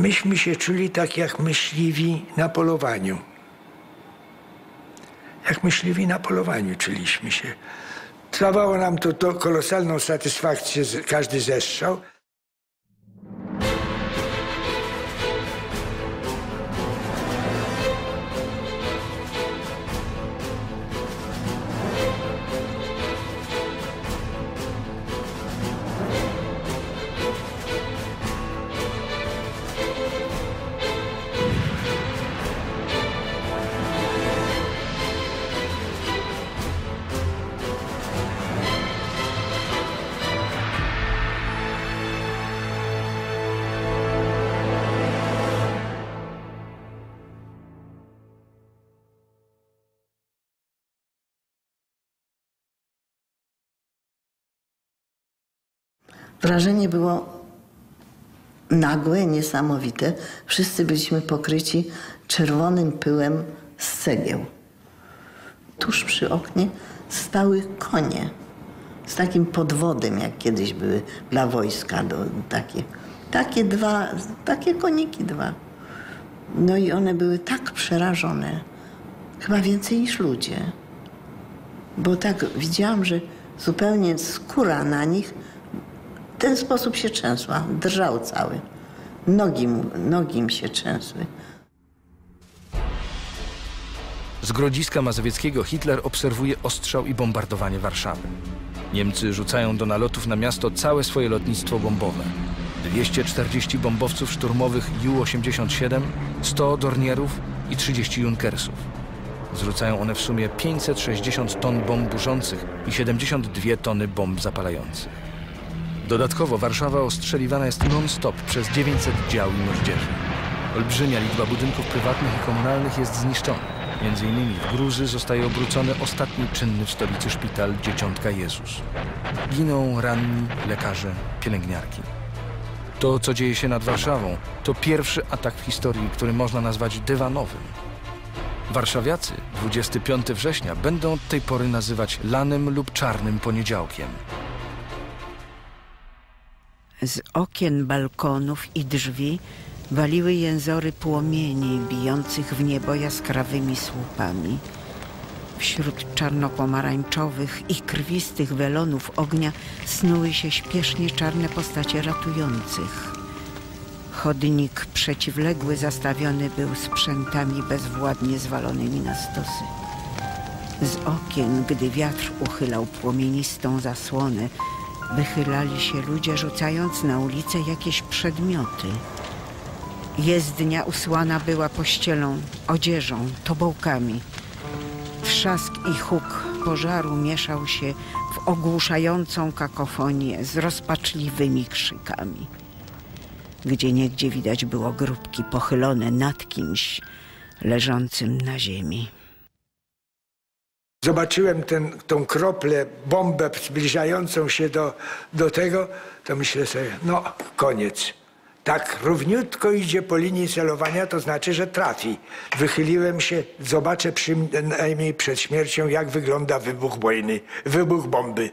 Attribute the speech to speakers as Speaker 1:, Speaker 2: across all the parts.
Speaker 1: myśmy się czuli tak jak myśliwi na polowaniu. Jak myśliwi na polowaniu czuliśmy się. Dawało nam to, to kolosalną satysfakcję, każdy zestrzał.
Speaker 2: Wrażenie było nagłe, niesamowite. Wszyscy byliśmy pokryci czerwonym pyłem z cegieł. Tuż przy oknie stały konie z takim podwodem, jak kiedyś były dla wojska. Do, takie, takie dwa, takie koniki dwa. No i one były tak przerażone, chyba więcej niż ludzie. Bo tak widziałam, że zupełnie skóra na nich w ten sposób się trzęsła, drżał cały. Nogi, nogi mi się trzęsły.
Speaker 3: Z Grodziska Mazowieckiego Hitler obserwuje ostrzał i bombardowanie Warszawy. Niemcy rzucają do nalotów na miasto całe swoje lotnictwo bombowe. 240 bombowców szturmowych Ju-87, 100 Dornierów i 30 Junkersów. Zrzucają one w sumie 560 ton bomb burzących i 72 tony bomb zapalających. Dodatkowo Warszawa ostrzeliwana jest non-stop przez 900 dział i moździerzy. Olbrzymia liczba budynków prywatnych i komunalnych jest zniszczona. Między innymi w Gruzy zostaje obrócony ostatni czynny w stolicy szpital Dzieciątka Jezus. Giną ranni lekarze, pielęgniarki. To, co dzieje się nad Warszawą, to pierwszy atak w historii, który można nazwać dywanowym. Warszawiacy 25 września będą od tej pory nazywać lanym lub czarnym poniedziałkiem.
Speaker 4: Z okien balkonów i drzwi waliły jęzory płomieni bijących w niebo jaskrawymi słupami. Wśród czarno-pomarańczowych i krwistych welonów ognia snuły się śpiesznie czarne postacie ratujących. Chodnik przeciwległy zastawiony był sprzętami bezwładnie zwalonymi na stosy. Z okien, gdy wiatr uchylał płomienistą zasłonę, wychylali się ludzie, rzucając na ulicę jakieś przedmioty. Jezdnia usłana była pościelą, odzieżą, tobołkami. Trzask i huk pożaru mieszał się w ogłuszającą kakofonię z rozpaczliwymi krzykami. Gdzie niegdzie widać było grupki pochylone nad kimś leżącym na ziemi.
Speaker 1: Zobaczyłem ten, tą kroplę, bombę zbliżającą się do, do tego, to myślę sobie, no koniec. Tak równiutko idzie po linii celowania, to znaczy, że trafi. Wychyliłem się, zobaczę przynajmniej przed śmiercią, jak wygląda wybuch wojny, wybuch bomby.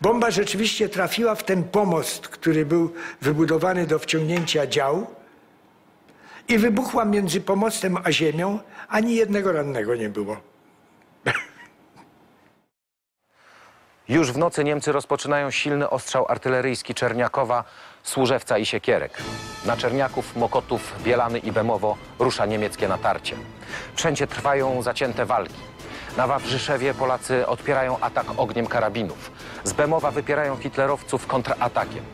Speaker 1: Bomba rzeczywiście trafiła w ten pomost, który był wybudowany do wciągnięcia dział i wybuchła między pomostem a ziemią. Ani jednego rannego nie było.
Speaker 5: Już w nocy Niemcy rozpoczynają silny ostrzał artyleryjski Czerniakowa, Służewca i Siekierek. Na Czerniaków, Mokotów, Bielany i Bemowo rusza niemieckie natarcie. Wszędzie trwają zacięte walki. Na Wawrzyszewie Polacy odpierają atak ogniem karabinów. Z Bemowa wypierają hitlerowców kontratakiem.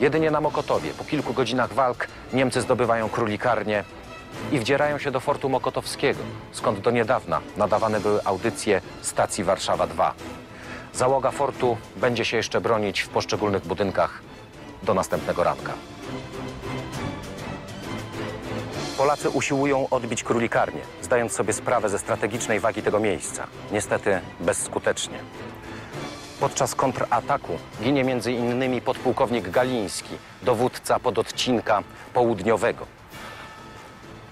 Speaker 5: Jedynie na Mokotowie po kilku godzinach walk Niemcy zdobywają królikarnię i wdzierają się do fortu Mokotowskiego, skąd do niedawna nadawane były audycje stacji Warszawa 2. Załoga fortu będzie się jeszcze bronić w poszczególnych budynkach do następnego ranka. Polacy usiłują odbić królikarnię, zdając sobie sprawę ze strategicznej wagi tego miejsca. Niestety bezskutecznie. Podczas kontrataku ginie innymi podpułkownik Galiński, dowódca pododcinka południowego.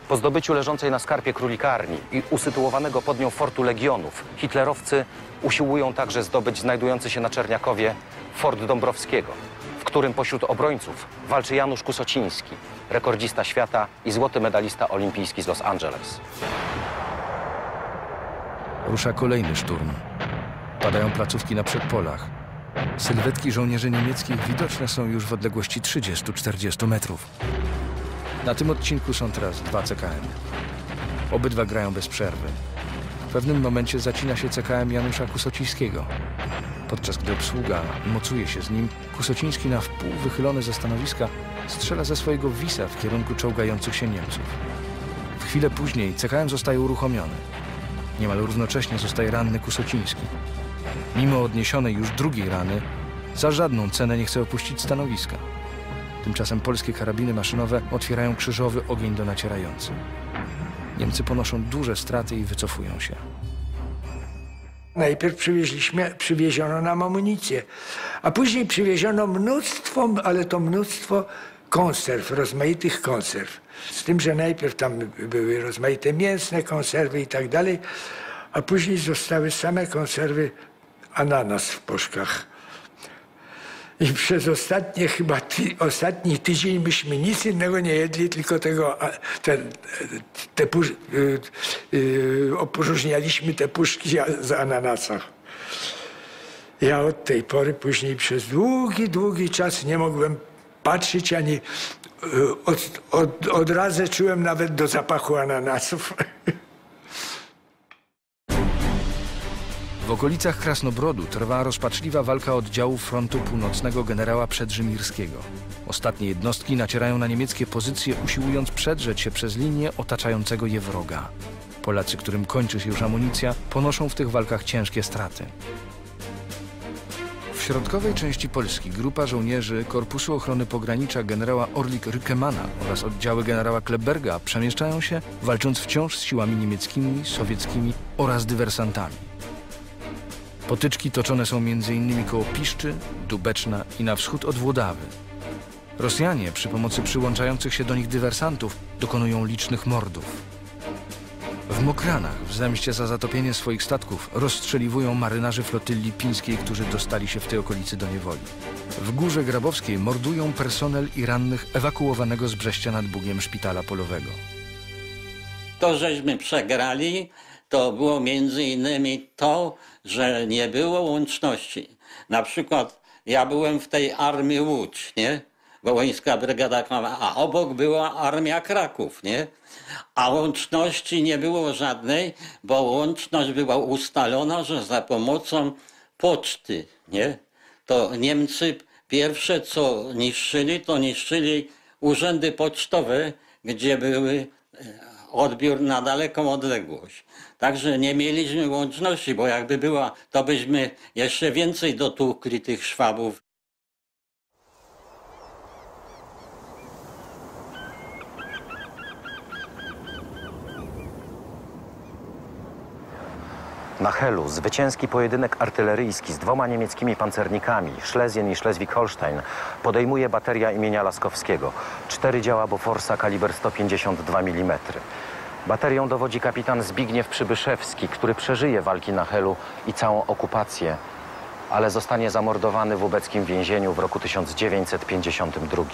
Speaker 5: Po zdobyciu leżącej na skarpie królikarni i usytuowanego pod nią fortu legionów, hitlerowcy usiłują także zdobyć znajdujący się na Czerniakowie fort Dąbrowskiego, w którym pośród obrońców walczy Janusz Kusociński, rekordzista świata i złoty medalista olimpijski z Los Angeles.
Speaker 3: Rusza kolejny szturm. Padają placówki na przedpolach. Sylwetki żołnierzy niemieckich widoczne są już w odległości 30-40 metrów. Na tym odcinku są teraz dwa CKM. Obydwa grają bez przerwy. W pewnym momencie zacina się CKM Janusza Kusocińskiego. Podczas gdy obsługa mocuje się z nim, Kusociński na wpół wychylony ze stanowiska strzela ze swojego wisa w kierunku czołgających się Niemców. W chwilę później CKM zostaje uruchomiony. Niemal równocześnie zostaje ranny Kusociński. Mimo odniesionej już drugiej rany, za żadną cenę nie chce opuścić stanowiska. Tymczasem polskie karabiny maszynowe otwierają krzyżowy ogień do nacierających. Niemcy ponoszą duże straty i wycofują się.
Speaker 1: Najpierw przywieźliśmy, przywieziono nam amunicję, a później przywieziono mnóstwo, ale to mnóstwo konserw, rozmaitych konserw. Z tym, że najpierw tam były rozmaite mięsne konserwy i tak dalej, a później zostały same konserwy ananas w poszkach. I przez ostatnie chyba ty, ostatni tydzień myśmy nic innego nie jedli, tylko tego, a, te, te pusz, y, y, opróżnialiśmy te puszki z ananasa. Ja od tej pory później przez długi, długi czas nie mogłem patrzeć ani y, od, od, od razu czułem nawet do zapachu ananasów.
Speaker 3: W okolicach Krasnobrodu trwa rozpaczliwa walka oddziałów frontu północnego generała Przedrzymirskiego. Ostatnie jednostki nacierają na niemieckie pozycje, usiłując przedrzeć się przez linię otaczającego je wroga. Polacy, którym kończy się już amunicja, ponoszą w tych walkach ciężkie straty. W środkowej części Polski grupa żołnierzy Korpusu Ochrony Pogranicza generała Orlik Rykemana oraz oddziały generała Kleberga przemieszczają się, walcząc wciąż z siłami niemieckimi, sowieckimi oraz dywersantami. Potyczki toczone są m.in. koło Piszczy, Dubeczna i na wschód od Włodawy. Rosjanie przy pomocy przyłączających się do nich dywersantów dokonują licznych mordów. W Mokranach w zemście za zatopienie swoich statków rozstrzeliwują marynarzy flotylli pińskiej, którzy dostali się w tej okolicy do niewoli. W Górze Grabowskiej mordują personel i rannych ewakuowanego z Brześcia nad Bugiem szpitala polowego.
Speaker 6: To, żeśmy przegrali, to było między innymi to, że nie było łączności. Na przykład ja byłem w tej armii Łódź, nie? Wołyńska Brygada Krajowa, a obok była Armia Kraków, nie? A łączności nie było żadnej, bo łączność była ustalona, że za pomocą poczty, nie? To Niemcy pierwsze co niszczyli, to niszczyli urzędy pocztowe, gdzie były odbiór na daleką odległość. Także nie mieliśmy łączności, bo jakby była, to byśmy jeszcze więcej dotłukli tych Szwabów.
Speaker 5: Na Helu zwycięski pojedynek artyleryjski z dwoma niemieckimi pancernikami, Schlesien i Schleswig-Holstein, podejmuje bateria imienia Laskowskiego. Cztery działa Boforsa kaliber 152 mm. Baterią dowodzi kapitan Zbigniew Przybyszewski, który przeżyje walki na Helu i całą okupację, ale zostanie zamordowany w ubeckim więzieniu w roku 1952.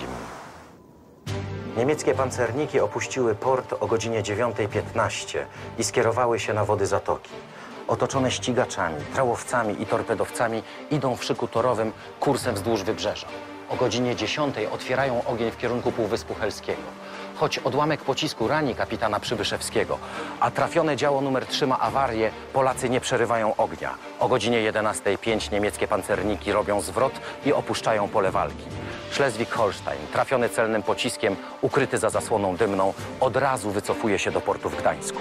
Speaker 5: Niemieckie pancerniki opuściły port o godzinie 9.15 i skierowały się na wody zatoki. Otoczone ścigaczami, trałowcami i torpedowcami idą w szyku torowym kursem wzdłuż wybrzeża. O godzinie 10 otwierają ogień w kierunku Półwyspu Helskiego. Choć odłamek pocisku rani kapitana Przybyszewskiego, a trafione działo numer 3 ma awarię, Polacy nie przerywają ognia. O godzinie 11.05 niemieckie pancerniki robią zwrot i opuszczają pole walki. Schleswig-Holstein, trafiony celnym pociskiem, ukryty za zasłoną dymną, od razu wycofuje się do portu w Gdańsku.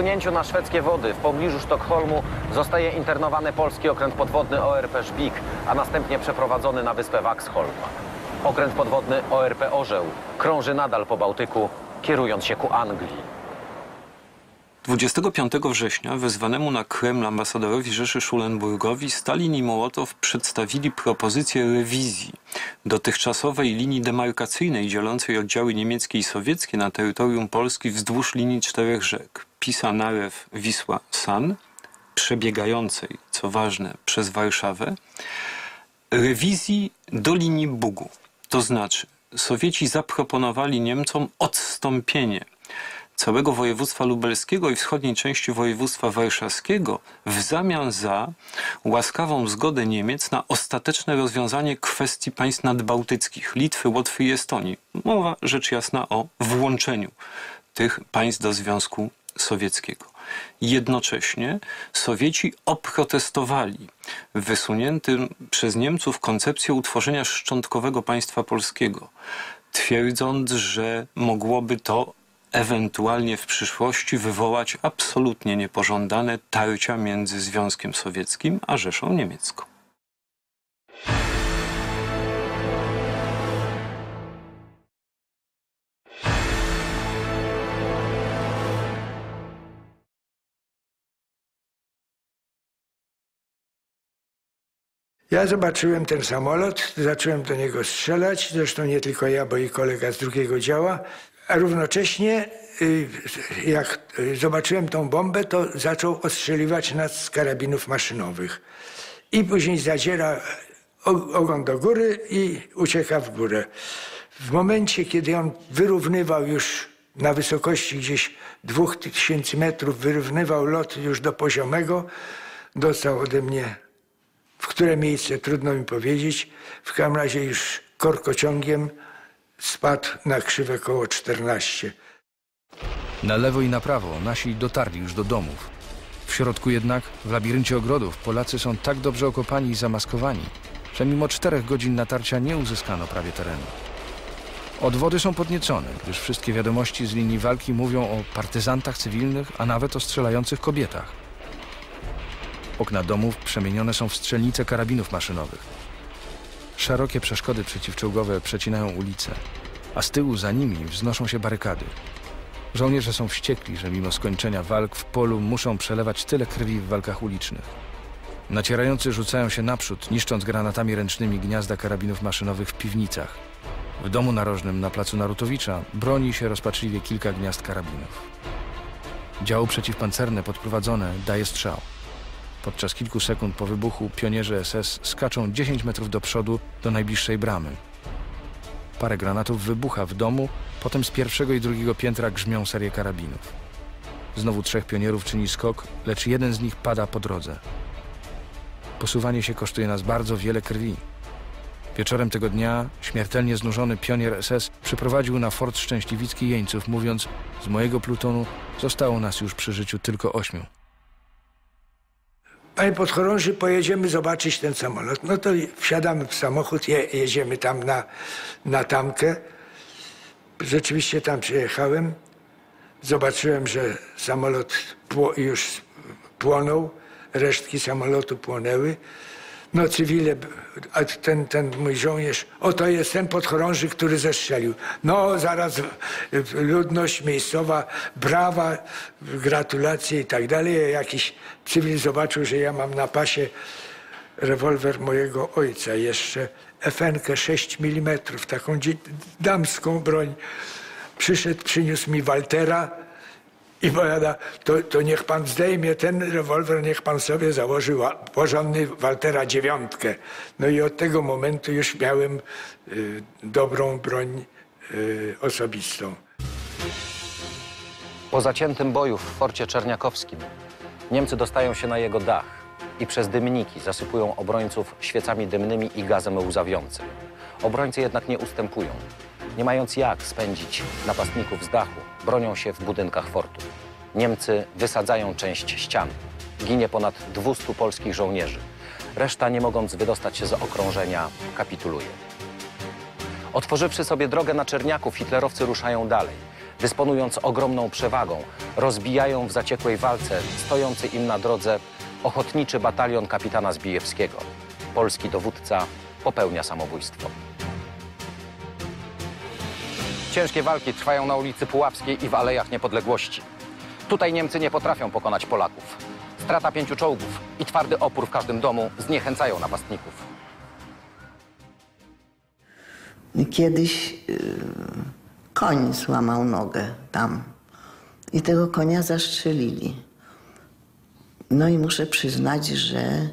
Speaker 5: Po wpłynięciu na szwedzkie wody w pobliżu Sztokholmu zostaje internowany polski okręt podwodny ORP Żbik, a następnie przeprowadzony na wyspę Waxholm. Okręt podwodny ORP Orzeł krąży nadal po Bałtyku, kierując się ku Anglii.
Speaker 7: 25 września wezwanemu na Kreml ambasadorowi Rzeszy Szulenburgowi Stalin i Mołotow przedstawili propozycję rewizji dotychczasowej linii demarkacyjnej dzielącej oddziały niemieckie i sowieckie na terytorium Polski wzdłuż linii czterech rzek Pisa, Narew, Wisła, San, przebiegającej, co ważne, przez Warszawę, rewizji do linii Bugu. To znaczy, Sowieci zaproponowali Niemcom odstąpienie całego województwa lubelskiego i wschodniej części województwa warszawskiego w zamian za łaskawą zgodę Niemiec na ostateczne rozwiązanie kwestii państw nadbałtyckich Litwy, Łotwy i Estonii. Mowa rzecz jasna o włączeniu tych państw do Związku Sowieckiego. Jednocześnie Sowieci oprotestowali wysuniętym przez Niemców koncepcję utworzenia szczątkowego państwa polskiego, twierdząc, że mogłoby to ewentualnie w przyszłości wywołać absolutnie niepożądane tarcia między Związkiem Sowieckim a Rzeszą Niemiecką.
Speaker 1: Ja zobaczyłem ten samolot, zacząłem do niego strzelać, zresztą nie tylko ja, bo i kolega z drugiego działa, a równocześnie y, jak y, zobaczyłem tą bombę, to zaczął ostrzeliwać nas z karabinów maszynowych. I później zadziera ogon do góry i ucieka w górę. W momencie, kiedy on wyrównywał już na wysokości gdzieś 2000 metrów, wyrównywał lot już do poziomego, dostał ode mnie w które miejsce trudno mi powiedzieć. W każdym razie już korkociągiem spadł na krzywe koło 14.
Speaker 3: Na lewo i na prawo nasi dotarli już do domów. W środku jednak, w labiryncie ogrodów, Polacy są tak dobrze okopani i zamaskowani, że mimo czterech godzin natarcia nie uzyskano prawie terenu. Odwody są podniecone, gdyż wszystkie wiadomości z linii walki mówią o partyzantach cywilnych, a nawet o strzelających kobietach. Okna domów przemienione są w strzelnice karabinów maszynowych. Szerokie przeszkody przeciwczołgowe przecinają ulice, a z tyłu za nimi wznoszą się barykady. Żołnierze są wściekli, że mimo skończenia walk w polu muszą przelewać tyle krwi w walkach ulicznych. Nacierający rzucają się naprzód, niszcząc granatami ręcznymi gniazda karabinów maszynowych w piwnicach. W domu narożnym na placu Narutowicza broni się rozpaczliwie kilka gniazd karabinów. Działo przeciwpancerne podprowadzone daje strzał. Podczas kilku sekund po wybuchu pionierzy SS skaczą 10 metrów do przodu do najbliższej bramy. Parę granatów wybucha w domu, potem z pierwszego i drugiego piętra grzmią serie karabinów. Znowu trzech pionierów czyni skok, lecz jeden z nich pada po drodze. Posuwanie się kosztuje nas bardzo wiele krwi. Wieczorem tego dnia śmiertelnie znużony pionier SS przyprowadził na Fort Szczęśliwicki jeńców, mówiąc z mojego plutonu zostało nas już przy życiu tylko ośmiu.
Speaker 1: Panie podchorąży, pojedziemy zobaczyć ten samolot. No to wsiadamy w samochód, je, jedziemy tam na, na tamkę. Rzeczywiście tam przyjechałem. Zobaczyłem, że samolot pło, już płonął, resztki samolotu płonęły. No cywile, a ten, ten mój żołnierz, oto jest ten podchorąży, który zestrzelił. No zaraz ludność miejscowa, brawa, gratulacje i tak dalej. Jakiś cywil zobaczył, że ja mam na pasie rewolwer mojego ojca jeszcze, FN 6 mm, taką damską broń. Przyszedł, przyniósł mi Waltera i powiada, to, to niech pan zdejmie ten rewolwer, niech pan sobie założy porządny Waltera dziewiątkę. No i od tego momentu już miałem y, dobrą broń y, osobistą.
Speaker 5: Po zaciętym boju w forcie czerniakowskim Niemcy dostają się na jego dach i przez dymniki zasypują obrońców świecami dymnymi i gazem łzawiącym. Obrońcy jednak nie ustępują. Nie mając jak spędzić napastników z dachu, bronią się w budynkach fortu. Niemcy wysadzają część ścian. Ginie ponad 200 polskich żołnierzy. Reszta, nie mogąc wydostać się z okrążenia, kapituluje. Otworzywszy sobie drogę na Czerniaków, hitlerowcy ruszają dalej. Dysponując ogromną przewagą, rozbijają w zaciekłej walce stojący im na drodze ochotniczy batalion kapitana Zbijewskiego. Polski dowódca popełnia samobójstwo. Ciężkie walki trwają na ulicy Pułapskiej i w Alejach Niepodległości. Tutaj Niemcy nie potrafią pokonać Polaków. Strata pięciu czołgów i twardy opór w każdym domu zniechęcają napastników.
Speaker 2: Kiedyś yy, koń złamał nogę tam i tego konia zastrzelili. No i muszę przyznać, że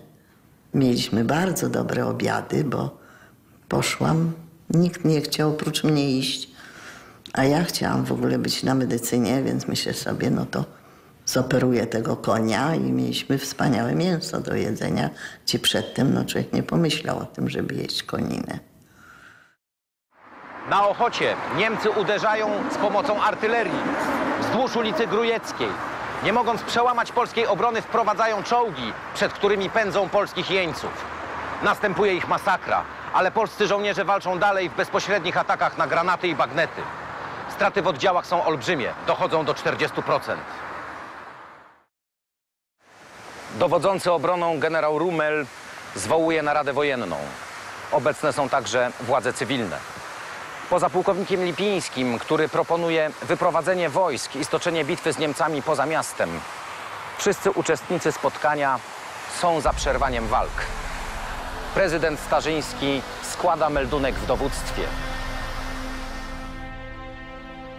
Speaker 2: mieliśmy bardzo dobre obiady, bo poszłam, nikt nie chciał oprócz mnie iść, a ja chciałam w ogóle być na medycynie, więc myślę sobie, no to zoperuję tego konia i mieliśmy wspaniałe mięso do jedzenia, gdzie przedtem no, człowiek nie pomyślał o tym, żeby jeść koninę.
Speaker 5: Na Ochocie Niemcy uderzają z pomocą artylerii wzdłuż ulicy Grujeckiej. Nie mogąc przełamać polskiej obrony, wprowadzają czołgi, przed którymi pędzą polskich jeńców. Następuje ich masakra, ale polscy żołnierze walczą dalej w bezpośrednich atakach na granaty i bagnety. Straty w oddziałach są olbrzymie, dochodzą do 40%. Dowodzący obroną generał Rummel zwołuje naradę wojenną. Obecne są także władze cywilne. Poza pułkownikiem Lipińskim, który proponuje wyprowadzenie wojsk i stoczenie bitwy z Niemcami poza miastem, wszyscy uczestnicy spotkania są za przerwaniem walk. Prezydent Starzyński składa meldunek w dowództwie.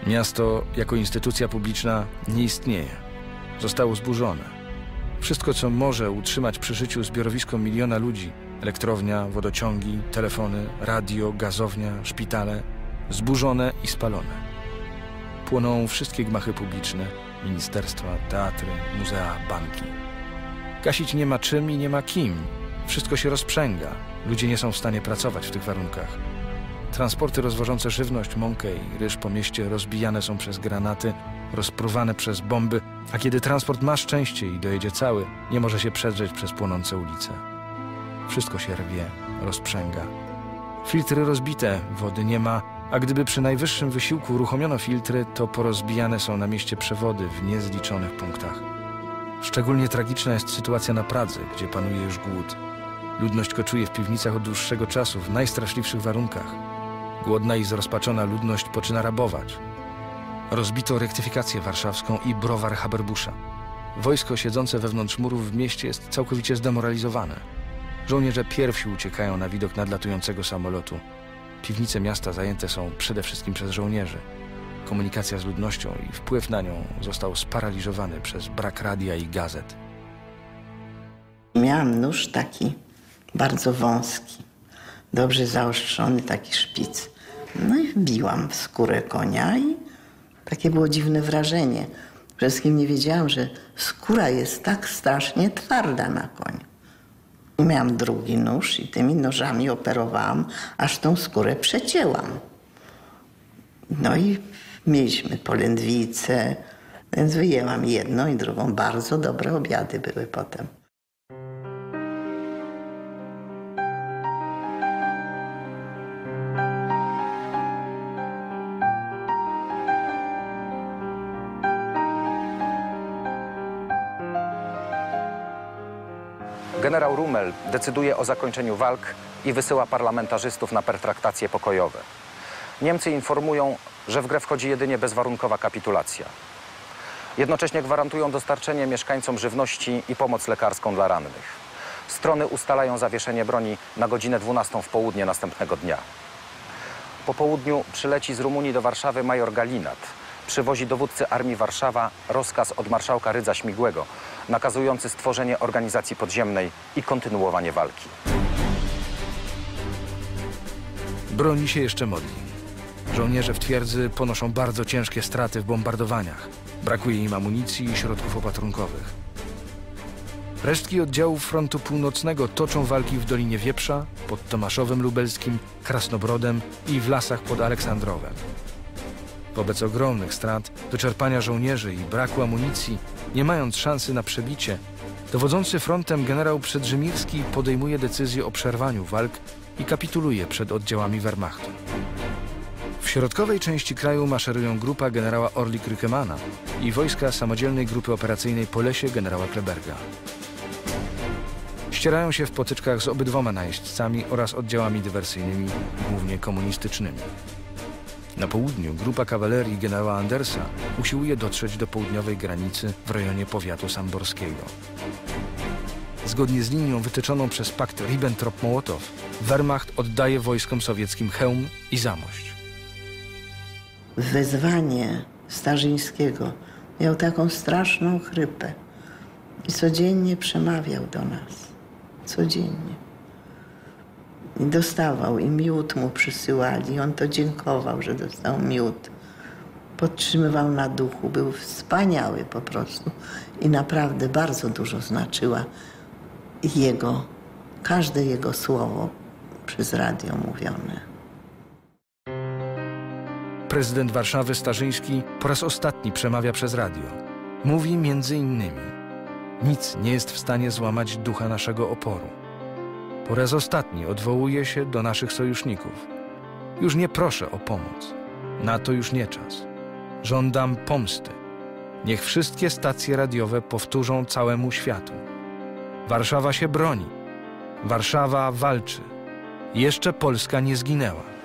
Speaker 3: Miasto jako instytucja publiczna nie istnieje. Zostało zburzone. Wszystko, co może utrzymać przy życiu zbiorowisko miliona ludzi elektrownia, wodociągi, telefony, radio, gazownia, szpitale zburzone i spalone. Płoną wszystkie gmachy publiczne, ministerstwa, teatry, muzea, banki. Gasić nie ma czym i nie ma kim. Wszystko się rozprzęga. Ludzie nie są w stanie pracować w tych warunkach. Transporty rozwożące żywność, mąkę i ryż po mieście rozbijane są przez granaty, rozpruwane przez bomby, a kiedy transport ma szczęście i dojedzie cały, nie może się przedrzeć przez płonące ulice. Wszystko się rwie, rozprzęga. Filtry rozbite, wody nie ma, a gdyby przy najwyższym wysiłku uruchomiono filtry, to porozbijane są na mieście przewody w niezliczonych punktach. Szczególnie tragiczna jest sytuacja na Pradze, gdzie panuje już głód. Ludność koczuje w piwnicach od dłuższego czasu w najstraszliwszych warunkach. Głodna i zrozpaczona ludność poczyna rabować. Rozbito rektyfikację warszawską i browar Haberbusza. Wojsko siedzące wewnątrz murów w mieście jest całkowicie zdemoralizowane. Żołnierze pierwsi uciekają na widok nadlatującego samolotu. Piwnice miasta zajęte są przede wszystkim przez żołnierzy. Komunikacja z ludnością i wpływ na nią został sparaliżowany przez brak radia i gazet.
Speaker 2: Miałam nóż taki bardzo wąski, dobrze zaostrzony, taki szpic. No i wbiłam w skórę konia i takie było dziwne wrażenie. Przede wszystkim nie wiedziałam, że skóra jest tak strasznie twarda na koniu. Miałam drugi nóż i tymi nożami operowałam, aż tą skórę przecięłam. No i mieliśmy polędwicę, więc wyjęłam jedną i drugą. Bardzo dobre obiady były potem.
Speaker 5: Decyduje o zakończeniu walk i wysyła parlamentarzystów na pertraktacje pokojowe. Niemcy informują, że w grę wchodzi jedynie bezwarunkowa kapitulacja. Jednocześnie gwarantują dostarczenie mieszkańcom żywności i pomoc lekarską dla rannych. Strony ustalają zawieszenie broni na godzinę 12 w południe następnego dnia. Po południu przyleci z Rumunii do Warszawy major Galinat. Przywozi dowódcy Armii Warszawa rozkaz od marszałka Rydza Śmigłego, nakazujący stworzenie organizacji podziemnej i kontynuowanie walki.
Speaker 3: Broni się jeszcze modli. Żołnierze w twierdzy ponoszą bardzo ciężkie straty w bombardowaniach. Brakuje im amunicji i środków opatrunkowych. Resztki oddziałów frontu północnego toczą walki w Dolinie Wieprza, pod Tomaszowem Lubelskim, Krasnobrodem i w lasach pod Aleksandrowem. Wobec ogromnych strat, wyczerpania żołnierzy i braku amunicji, nie mając szansy na przebicie, dowodzący frontem generał Przedrzymirski podejmuje decyzję o przerwaniu walk i kapituluje przed oddziałami Wehrmachtu. W środkowej części kraju maszerują grupa generała Orlik-Rückemana i wojska samodzielnej grupy operacyjnej po lesie generała Kleberga. Ścierają się w potyczkach z obydwoma najeźdźcami oraz oddziałami dywersyjnymi, głównie komunistycznymi. Na południu grupa kawalerii generała Andersa usiłuje dotrzeć do południowej granicy w rejonie powiatu samborskiego. Zgodnie z linią wytyczoną przez pakt Ribbentrop-Mołotow, Wehrmacht oddaje wojskom sowieckim hełm i zamość.
Speaker 2: Wezwanie Starzyńskiego miał taką straszną chrypę i codziennie przemawiał do nas. Codziennie. I dostawał, i miód mu przysyłali. On to dziękował, że dostał miód. Podtrzymywał na duchu, był wspaniały po prostu. I naprawdę bardzo dużo znaczyła jego, każde jego słowo przez radio mówione.
Speaker 3: Prezydent Warszawy Starzyński po raz ostatni przemawia przez radio. Mówi między innymi: Nic nie jest w stanie złamać ducha naszego oporu. Po raz ostatni odwołuje się do naszych sojuszników. Już nie proszę o pomoc. Na to już nie czas. Żądam pomsty. Niech wszystkie stacje radiowe powtórzą całemu światu. Warszawa się broni. Warszawa walczy. Jeszcze Polska nie zginęła.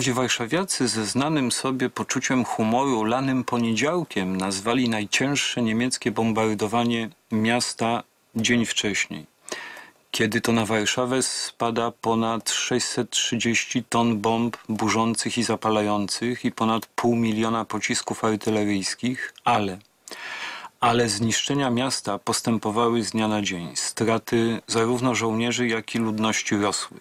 Speaker 7: Wprawdzie warszawiacy ze znanym sobie poczuciem humoru lanym poniedziałkiem nazwali najcięższe niemieckie bombardowanie miasta dzień wcześniej. Kiedy to na Warszawę spada ponad 630 ton bomb burzących i zapalających i ponad pół miliona pocisków artyleryjskich, ale ale zniszczenia miasta postępowały z dnia na dzień. Straty zarówno żołnierzy, jak i ludności rosły.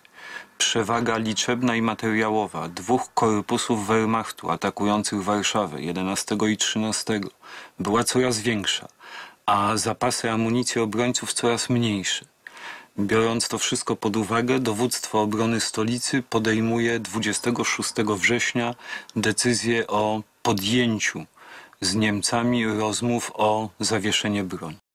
Speaker 7: Przewaga liczebna i materiałowa dwóch korpusów Wehrmachtu atakujących Warszawę 11 i 13 była coraz większa, a zapasy amunicji obrońców coraz mniejsze. Biorąc to wszystko pod uwagę, dowództwo obrony stolicy podejmuje 26 września decyzję o podjęciu z Niemcami rozmów o zawieszenie broni.